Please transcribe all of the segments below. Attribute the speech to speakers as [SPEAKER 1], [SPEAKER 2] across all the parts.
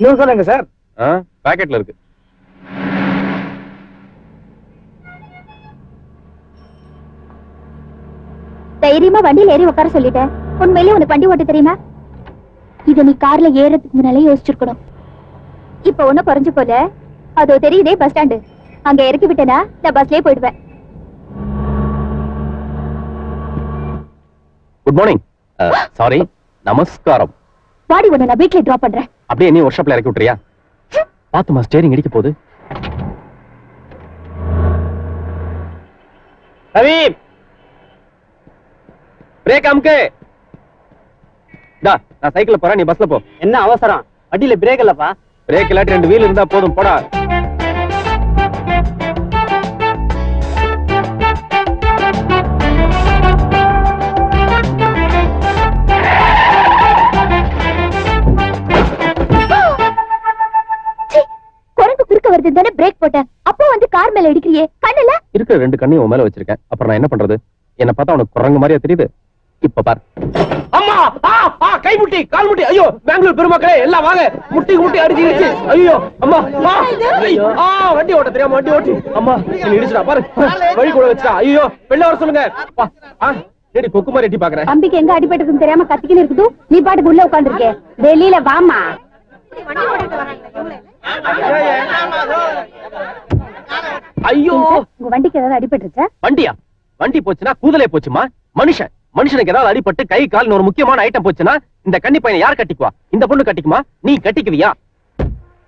[SPEAKER 1] இன்னும் சொல்லுங்க சார்
[SPEAKER 2] பாக்கெட்ல இருக்கு.
[SPEAKER 3] தைரியமா வண்டியில ஏறி உட்கார சொல்லிட்டேன். உண்மையிலேயே உனக்கு வண்டி ஓட்ட தெரியுமா? இத நீ கார்ல ஏறதுக்கு முன்னாலே யோசிச்சிருக்கணும். இப்ப ஒண்ணும் குறைஞ்சு போல. அதோ தெரியுதே பஸ் ஸ்டாண்டு அங்க இறக்கி விட்டேனா? நான் பஸ்லயே போயிடுவேன்.
[SPEAKER 2] குட் மார்னிங் சாரி நமஸ்காரம்.
[SPEAKER 3] பாடி உன்னை நான் வீட்லயே டிராப் பண்றேன்.
[SPEAKER 2] அப்படியே நீ ஒர்க் ஷாப்ல இறக்கி விட்டுறியா? பாத்துமா ஸ்டேரிங் இடிக்க போகுது. ரவி பிரேக் அமுக்கு. டா நான் சைக்கிள்ல போறேன் நீ பஸ்ல போ.
[SPEAKER 1] என்ன அவசரம்? வண்டியில பிரேக் இல்லப்பா.
[SPEAKER 2] பிரேக் இல்லாட்டி ரெண்டு வீல் இருந்தா போதும் போடா.
[SPEAKER 3] வருது தானே பிரேக் போட்டேன். அப்போ வந்து கார் மேல இடிக்கிறியே. கண்ணுல?
[SPEAKER 2] இருக்கிற ரெண்டு கண்ணையும் உன் மேல வச்சிருக்கேன். அப்புறம் நான் என்ன பண்றது? என்ன பார்த்தா உனக்கு குரங்கு மாதிரியா தெரியுது. இப்ப பார்.
[SPEAKER 4] அம்மா ஆ ஆ கை முட்டி கால் முட்டி. ஐயோ பெங்களூர் பெருமக்களே எல்லாம் வாங்க. முட்டி முட்டி அடிச்சிருச்சு ஐயோ அம்மா ஆ ஐயோ, ஆ வண்டி ஓட்ட தெரியாம வண்டி ஓட்டி. அம்மா என்ன இடிச்சுடா பாரு. வழி கூட வச்சுடா. ஐயோ வெளில வர சொல்லுங்க. ஆ ஏடி கொக்கு மாதிரி எட்டி பாக்குறேன்
[SPEAKER 3] தம்பிக்கு எங்க அடிபட்டதுன்னு தெரியாம கத்திக்கின்னு இருக்குது நீ பாட்டுக்கு உள்ள உட்காந்துருக்கே வெளியில வாமா
[SPEAKER 4] ஐயோ!
[SPEAKER 3] உங்க வண்டிக்கு ஏதாவது அடிபட்டுருச்சா?
[SPEAKER 2] வண்டியா? வண்டி போச்சுன்னா கூதலே போச்சுமா? மனுஷன். மனுஷனுக்கு ஏதாவது அடிபட்டு கை கால் ஒரு முக்கியமான ஐட்டம் போச்சுன்னா இந்த கன்னி பையனை யார் கட்டிக்குவா? இந்த பொண்ணு கட்டிக்குமா? நீ கட்டிக்குவியா?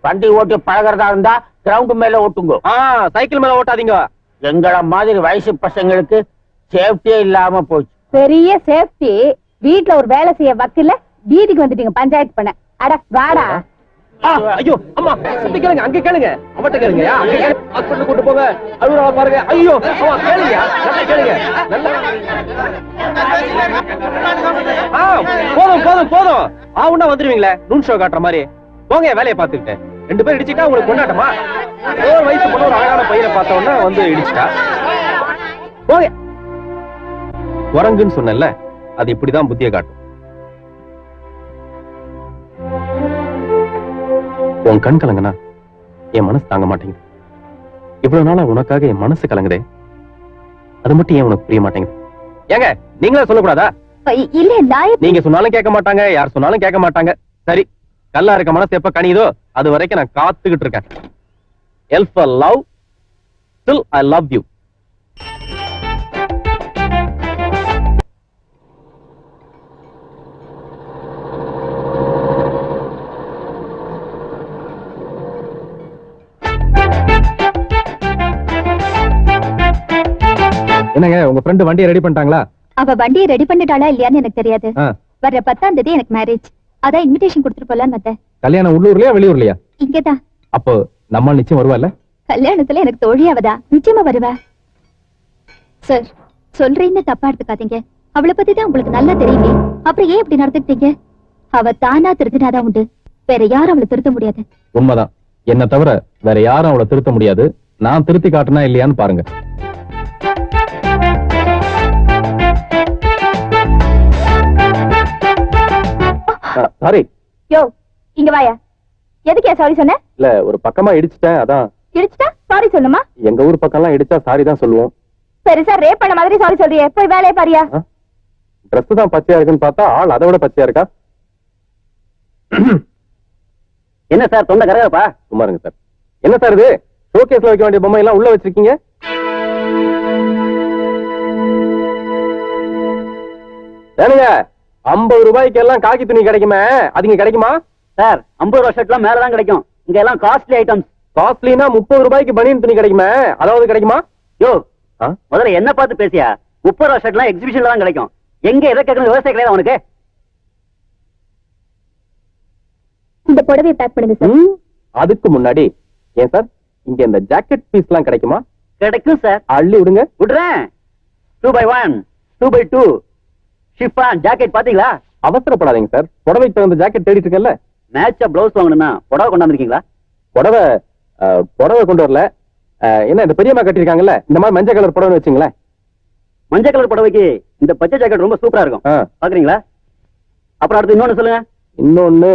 [SPEAKER 5] வண்டி ஓட்டி பழகிறதா இருந்தா கிரவுண்ட் மேல ஓட்டுங்க.
[SPEAKER 2] ஆ சைக்கிள் மேல ஓட்டாதீங்க.
[SPEAKER 5] எங்கள மாதிரி வயசு பசங்களுக்கு சேஃப்டியே இல்லாம போச்சு.
[SPEAKER 3] பெரிய சேஃப்டி வீட்ல ஒரு வேலை செய்ய வக்கில்ல வீதிக்கு வந்துட்டீங்க பஞ்சாயத்து பண்ண. அட வாடா.
[SPEAKER 2] ஐயோ அம்மா சுத்தி கேளுங்க அங்க கேளுங்க. அவட்ட கேளுங்க அங்க கேளுங்க ஹாஸ்பிடல் கூட்டு போங்க. அழுகுறவ பாருங்க. ஐயோ அம்மா கேளுங்க நல்லா கேளுங்க. நல்லா ஆ போதும் போதும் போதும். ஆவுன்னா வந்துருவீங்களே நூன் ஷோ காட்டுற மாதிரி. போங்க வேலையை பார்த்துக்கிட்டு. ரெண்டு பேரும் இடிச்சிட்டா உங்களுக்கு கொண்டாட்டமா? ஒரு வயசு பொண்ணு ஒரு அழகான பையனை பார்த்த உடனே வந்து இடிச்சிட்டா? போங்க. குரங்குன்னு சொன்னேன்ல அது இப்படிதான் புத்திய காட்டும். உன் கண் கலங்கனா என் மனசு தாங்க மாட்டேங்குது. இவ்வளவு நாளா உனக்காக என் மனசு கலங்குதே. அது மட்டும் ஏன் உனக்கு புரிய மாட்டேங்குது? ஏங்க நீங்களே சொல்லக்கூடாதா?
[SPEAKER 3] இல்ல நான்
[SPEAKER 2] நீங்க சொன்னாலும் கேட்க மாட்டாங்க யார் சொன்னாலும் கேட்க மாட்டாங்க. சரி கல்லா இருக்க மனசு எப்ப கனியுதோ அது வரைக்கும் நான் காத்துக்கிட்டு இருக்கேன். எல்ஃப் love still I love you என்னங்க உங்க ஃப்ரெண்டு வண்டியை ரெடி பண்ணிட்டாங்களா?
[SPEAKER 3] அவ வண்டியை ரெடி பண்ணிட்டாளா இல்லையான்னு எனக்கு தெரியாது. வர்ற பத்தாம் தேதி எனக்கு மேரேஜ் அதான் இன்விடேஷன் கொடுத்துட்டு போலான்னு வந்தேன்.
[SPEAKER 2] கல்யாணம் உள்ளூர்லயா வெளியூர்லயா?
[SPEAKER 3] இங்கதான்.
[SPEAKER 2] அப்போ நம்ம நிச்சயம் வருவாள்ல
[SPEAKER 3] கல்யாணத்துல எனக்கு தோழியாவதா? நிச்சயமா வருவா. சார் சொல்றேன்னு தப்பா எடுத்துக்காதீங்க. அவளை பத்தி தான் உங்களுக்கு நல்லா தெரியுமே. அப்புறம் ஏன் இப்படி நடந்துக்கிட்டீங்க? அவ தானா திருத்தினாதான் உண்டு. வேற யாரும் அவளை திருத்த முடியாது.
[SPEAKER 2] உண்மைதான். என்ன தவிர வேற யாரும் அவளை திருத்த முடியாது. நான் திருத்தி காட்டுனா இல்லையான்னு பாருங்க. சாரி
[SPEAKER 3] யோ இங்க வாயா. எதுக்கு சாரி சொன்ன?
[SPEAKER 2] இல்ல ஒரு பக்கமா இடிச்சிட்டேன் அதான்.
[SPEAKER 3] இடிச்சிட்டா? சாரி சொல்லுமா?
[SPEAKER 2] எங்க ஊர் பக்கம்லாம் இடிச்சா சாரி தான் சொல்லுவோம்.
[SPEAKER 3] பெருசா ரேப் பண்ண மாதிரி சாரி சொல்றியே. போய் வேலையை பாரியா?
[SPEAKER 2] Dress தான் பச்சையா இருக்குன்னு பார்த்தா ஆள் அதை விட பச்சையா இருக்கா?
[SPEAKER 1] என்ன சார் தொண்டை கரகப்பா
[SPEAKER 2] சும்மா இருங்க சார். என்ன சார் இது? ஷோகேஸ்ல வைக்க வேண்டிய பொம்மை எல்லாம் உள்ள வச்சிருக்கீங்க? ஏனுங்க ஐம்பது ரூபாய்க்கு எல்லாம் காக்கி துணி கிடைக்குமே? அது இங்க கிடைக்குமா?
[SPEAKER 1] சார் ஐம்பது ரூபா ஷர்ட்லாம் மேலதான் கிடைக்கும். இங்க எல்லாம் காஸ்ட்லி ஐட்டம்ஸ்
[SPEAKER 2] காஸ்ட்லினா முப்பது ரூபாய்க்கு பனியன் துணி கிடைக்குமே? அதாவது கிடைக்குமா?
[SPEAKER 1] யோ
[SPEAKER 2] ஆ?
[SPEAKER 1] முதல்ல என்ன பார்த்து பேசியா? முப்பது ரூபா ஷர்ட்லாம் எக்ஸிபிஷன்ல தான் கிடைக்கும். எங்க எதை கேட்கணும் விவசாய கிடையாது உனக்கு?
[SPEAKER 3] இந்த புடவை பேக் பண்ணுங்க சார்
[SPEAKER 2] அதுக்கு முன்னாடி. ஏன் சார் இங்க இந்த ஜாக்கெட் பீஸ் எல்லாம் கிடைக்குமா?
[SPEAKER 1] கிடைக்கும் சார்
[SPEAKER 2] அள்ளி விடுங்க.
[SPEAKER 1] விடுறேன். Two by one two by two chiffon jacket பாத்தீங்களா?
[SPEAKER 2] அவசரப்படாதீங்க சார். புடவை தகுந்த ஜாக்கெட் தேடிட்டு இருக்கல
[SPEAKER 1] மேட்சா பிளவுஸ் வாங்கணும்னா புடவை கொண்டாந்துருக்கீங்களா
[SPEAKER 2] புடவை புடவை கொண்டு வரல. என்ன இந்த பெரியம்மா கட்டிருக்காங்கல்ல இந்த மாதிரி மஞ்சள் கலர் புடவை வச்சுங்களேன்.
[SPEAKER 1] மஞ்சள் கலர் புடவைக்கு இந்த பச்சை ஜாக்கெட் ரொம்ப சூப்பரா இருக்கும். பாக்குறீங்களா? அப்புறம் அடுத்து இன்னொன்னு சொல்லுங்க.
[SPEAKER 2] இன்னொன்னு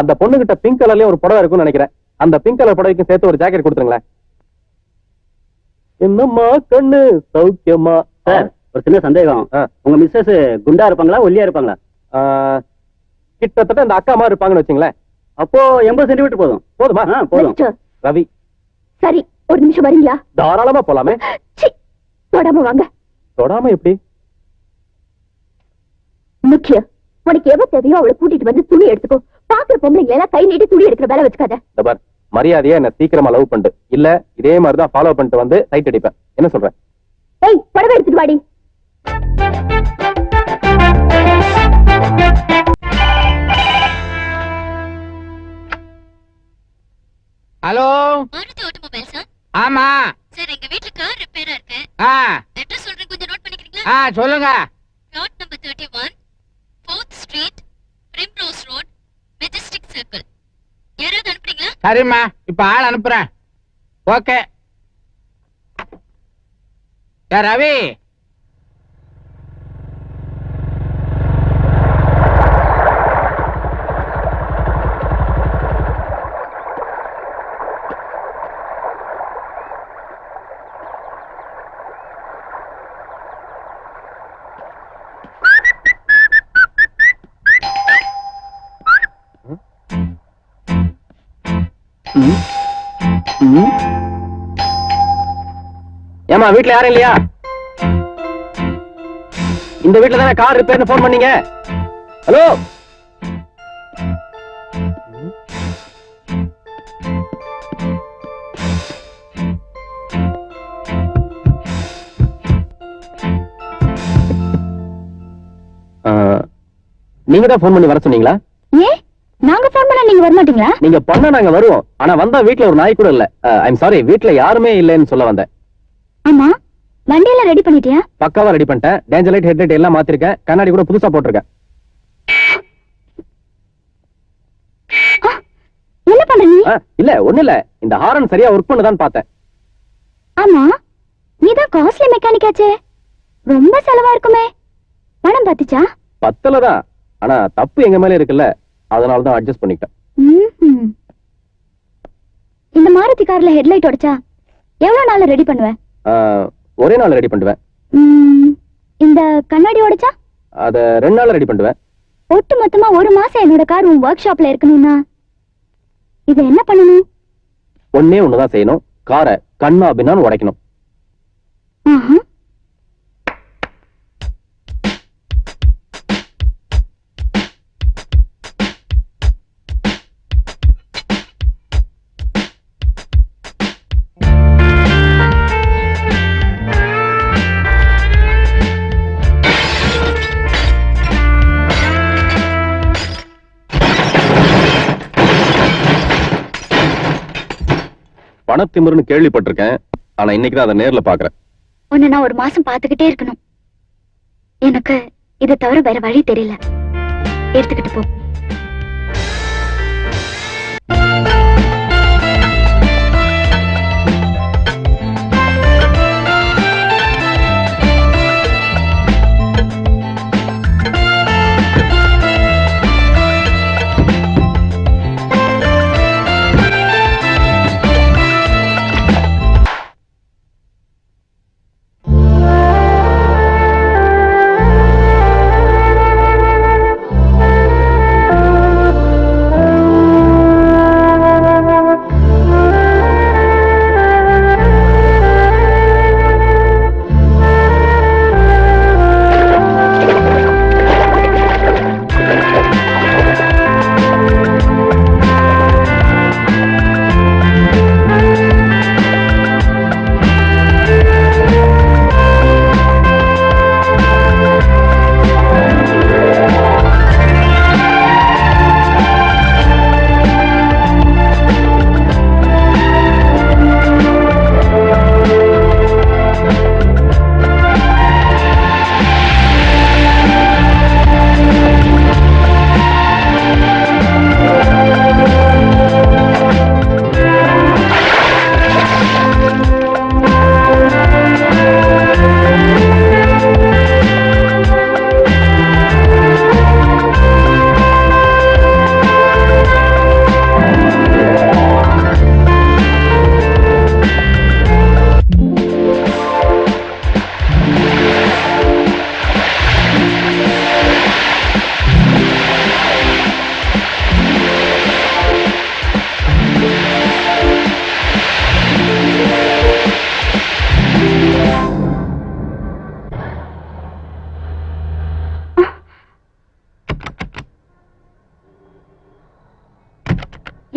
[SPEAKER 2] அந்த பொண்ணுகிட்ட பிங்க் கலர்லயே ஒரு புடவை இருக்கும்னு நினைக்கிறேன். அந்த பிங்க் கலர் புடவைக்கும் சேர்த்து ஒரு ஜாக்கெட் கொடுத்துருங்களேன். என்னம்மா கண்ணு? சௌக்கியமா?
[SPEAKER 1] சார் ஒரு சின்ன சந்தேகம். உங்க மிஸ்ஸஸ் குண்டா இருப்பாங்களா ஒல்லியா இருப்பாங்களா?
[SPEAKER 2] கிட்டத்தட்ட இந்த அக்கா மாதிரி இருப்பாங்கன்னு வச்சுங்களேன்.
[SPEAKER 1] அப்போ எண்பது சென்டிமீட்டர் போதும்.
[SPEAKER 2] போதுமா?
[SPEAKER 1] போதும்.
[SPEAKER 2] ரவி.
[SPEAKER 3] சரி ஒரு நிமிஷம் வரீங்களா?
[SPEAKER 2] தாராளமா போலாமே.
[SPEAKER 3] தொடாம வாங்க.
[SPEAKER 2] தொடாம எப்படி?
[SPEAKER 3] முக்கியம் உனக்கு எவ்வளவு தேவையோ அவளை கூட்டிட்டு வந்து துணி எடுத்துக்கோ. பாக்குற பொம்பளைங்களை எல்லாம் கை நீட்டி துணி எடுக்கிற வேலை வச்சுக்காத.
[SPEAKER 2] மரியாதையா என்ன சீக்கிரமா லவ் பண்ணிட்டு. இல்ல இதே மாதிரி தான் ஃபாலோ பண்ணிட்டு வந்து சைட் அடிப்பேன். என்ன சொல்றேன்?
[SPEAKER 3] ஏய் புடவை எடுத்துட்டு வாடி.
[SPEAKER 5] ஹலோ?
[SPEAKER 3] மாருதி ஆட்டோமொபைல்ஸா
[SPEAKER 5] ஆமா.
[SPEAKER 3] சார் எங்க வீட்ல கார் ரிப்பேரா இருக்கு.
[SPEAKER 5] ஆ.
[SPEAKER 3] அட்ரஸ் சொல்றேன் கொஞ்சம் நோட் பண்ணிக்கிறீங்களா?
[SPEAKER 5] ஆ சொல்லுங்க.
[SPEAKER 3] Flat number thirty one fourth street Primrose Road Majestic Circle யாராவது
[SPEAKER 5] சரிம்மா இப்ப ஆள் அனுப்புறேன். ஓகே ரவி.
[SPEAKER 2] ஏமா வீட்டுல யாரும் இல்லையா? இந்த வீட்டுல தானே கார் ரிப்பேர்னு போன் பண்ணீங்க? ஹலோ நீங்க தான் போன் பண்ணி வர சொன்னீங்களா?
[SPEAKER 3] ஏன்? நாங்க ஃபோன் பண்ணா நீங்க வர மாட்டீங்களா
[SPEAKER 2] நீங்க பண்ண நாங்க வருவோம். ஆனா வந்தா வீட்ல ஒரு நாய் கூட இல்ல. ஐம் சாரி வீட்ல யாருமே இல்லைன்னு சொல்ல வந்தேன்.
[SPEAKER 3] ஆமா. வண்டியெல்லாம் ரெடி பண்ணிட்டியா?
[SPEAKER 2] பக்காவா ரெடி பண்ணிட்டேன். டேஞ்சர் லைட் ஹெட் லைட் எல்லாம் மாத்திருக்கேன். கண்ணாடி கூட புதுசா போட்டிருக்கேன்.
[SPEAKER 3] என்ன பண்ற நீ?
[SPEAKER 2] ஆ, இல்ல ஒண்ணு இல்ல. இந்த ஹாரன் சரியா ஒர்க் பண்ணுதான்னு பார்த்தேன்.
[SPEAKER 3] ஆமா. நீதான் காஸ்ட்லி மெக்கானிக் ஆச்சே. ரொம்ப செலவா இருக்குமே. பணம் பாத்துச்சா?
[SPEAKER 2] பத்தலதான். ஆனா தப்பு எங்க மேல இருக்குல்ல. அதனால தான் அட்ஜஸ்ட் பண்ணிட்டேன்.
[SPEAKER 3] இந்த மாருதி கார்ல ஹெட்லைட் உடைச்சா எவ்வளவு நாள்ல ரெடி பண்ணுவேன்?
[SPEAKER 2] ஒரே நாள் ரெடி பண்ணுவேன்.
[SPEAKER 3] இந்த கண்ணாடி உடைச்சா?
[SPEAKER 2] அத ரெண்டு நாள் ரெடி பண்ணுவேன்.
[SPEAKER 3] ஒட்டு மொத்தமா ஒரு மாசம் என்னோட கார் உன் ஒர்க் ஷாப்ல இருக்கணும்னா இத என்ன பண்ணணும்?
[SPEAKER 2] ஒன்னே ஒண்ணுதான் செய்யணும். காரை கண்ணா பின்னான்னு உடைக்கணும். பணத்திமிருன்னு கேள்விப்பட்டிருக்கேன். ஆனா இன்னைக்கு தான் அதை நேர்ல பாக்குறேன்
[SPEAKER 3] உன்னை நான் ஒரு மாசம் பாத்துக்கிட்டே இருக்கணும். எனக்கு இதை தவிர வேற வழி தெரியல. எடுத்துக்கிட்டு போ.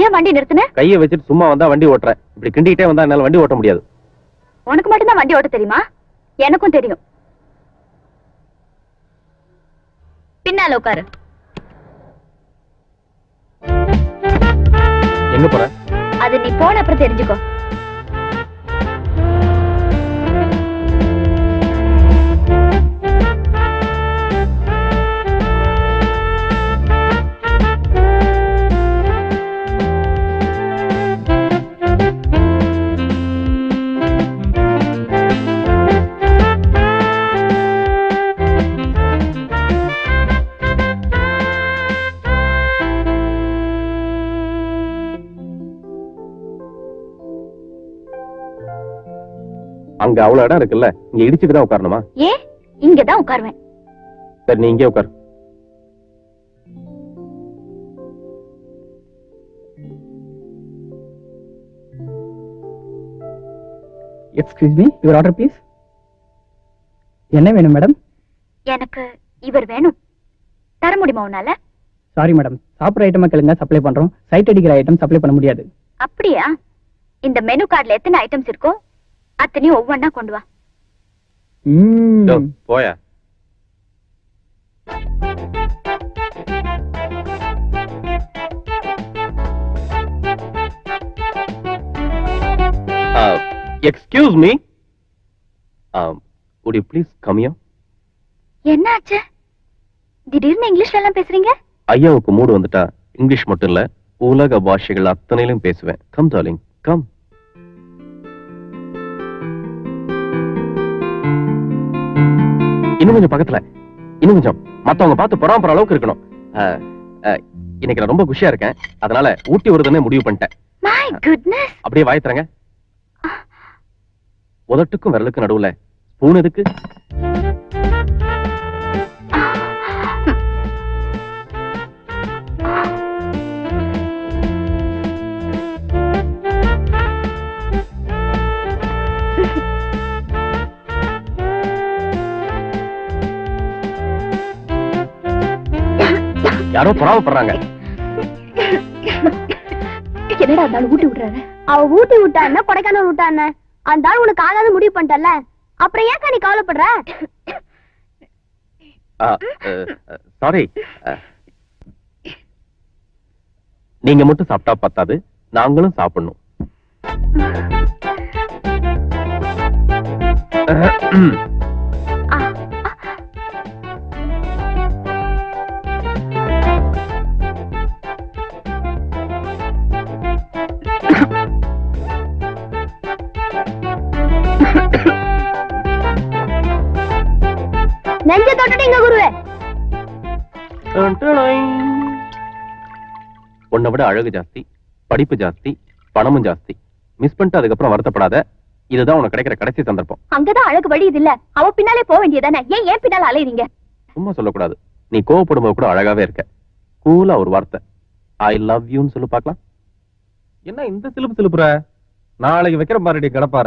[SPEAKER 3] வண்டி நிறுத்துன?
[SPEAKER 2] கையை வச்சுட்டு சும்மா வந்தா வண்டி ஓட்டுறேன் இப்படி கிண்டிக்கிட்டே வந்தா என்னால வண்டி ஓட்ட முடியாது.
[SPEAKER 3] உனக்கு மட்டும்தான் வண்டி ஓட்ட தெரியுமா? எனக்கும் தெரியும். பின்னால உட்காரு.
[SPEAKER 2] எங்க போற?
[SPEAKER 3] அது நீ போன அப்புறம் தெரிஞ்சுக்கோ.
[SPEAKER 2] அங்க அவ்வளவு இடம் இருக்குல்ல? இங்க இடிச்சுட்டு தான் உட்காரணுமா?
[SPEAKER 3] ஏன் இங்கதான் உட்காருவேன்.
[SPEAKER 2] சரி நீ இங்கே உட்கார்.
[SPEAKER 6] Excuse me your order please என்ன வேணும் மேடம்
[SPEAKER 3] எனக்கு இவர் வேணும். தர முடியுமா உன்னால?
[SPEAKER 6] சாரி மேடம் சாப்பிட்ற ஐட்டமா கேளுங்க சப்ளை பண்றோம். சைட் அடிக்கிற ஐட்டம் சப்ளை பண்ண முடியாது.
[SPEAKER 3] அப்படியா? இந்த மெனு கார்டுல எத்தனை ஐட்டம்ஸ் இருக்கோ அத்தனையும் ஒவ்வொன்னா கொண்டு வா.
[SPEAKER 2] போயா. Excuse me would you please come here?
[SPEAKER 3] என்னாச்சு? திடீர்னு இங்கிலீஷ்ல எல்லாம் பேசுறீங்க?
[SPEAKER 2] ஐயாவுக்கு மூடு வந்துட்டா. இங்கிலீஷ் மட்டும் இல்ல உலக பாஷைகள் அத்தனையிலும் பேசுவேன். கம் டார்லிங் கம் இன்னும் கொஞ்சம் பக்கத்துல. இன்னும் கொஞ்சம். மத்தவங்க பார்த்து பொறாம அளவுக்கு இருக்கணும். இன்னைக்கு நான் ரொம்ப குஷியா இருக்கேன். அதனால ஊட்டி வருதுன்னு முடிவு பண்ணிட்டேன். அப்படியே வாய் தரங்க உதட்டுக்கும் விரலுக்கும் நடுவுல ஸ்பூன் எதுக்கு? யாரோ பொறாமப்படுறாங்க
[SPEAKER 3] என்னடா இருந்தாலும் ஊட்டி விடுறாரு
[SPEAKER 7] அவ ஊட்டி விட்டான்னா கொடைக்கானல் விட்டான அந்த ஆள் உனக்கு ஆகாத முடிவு பண்ணிட்டல அப்புறம் ஏக்கா நீ கவலைப்படுற?
[SPEAKER 2] சாரி நீங்க மட்டும் சாப்பிட்டா பத்தாது. நாங்களும் சாப்பிடணும்.
[SPEAKER 7] நெஞ்ச தொட்டுட்டீங்க குருவே.
[SPEAKER 2] உன்னை விட அழகு ஜாஸ்தி படிப்பு ஜாஸ்தி பணமும் ஜாஸ்தி. மிஸ் பண்ணிட்டு அதுக்கப்புறம் வருத்தப்படாத. இதுதான் உனக்கு கிடைக்கிற கடைசி சந்தர்ப்பம்.
[SPEAKER 3] அங்கதான் அழகு வழி இது இல்ல. அவ பின்னாலே போக வேண்டியதானே ஏன் ஏன் பின்னால அலையறீங்க?
[SPEAKER 2] சும்மா சொல்லக்கூடாது. நீ கோவப்படும்போது கூட அழகாவே இருக்க. கூலா ஒரு வார்த்தை. ஐ லவ் யூன்னு சொல்லு பார்க்கலாம். என்ன இந்த சிலுப்பு சிலுப்புற? நாளைக்கு வைக்கிற பாருடி கடப்பார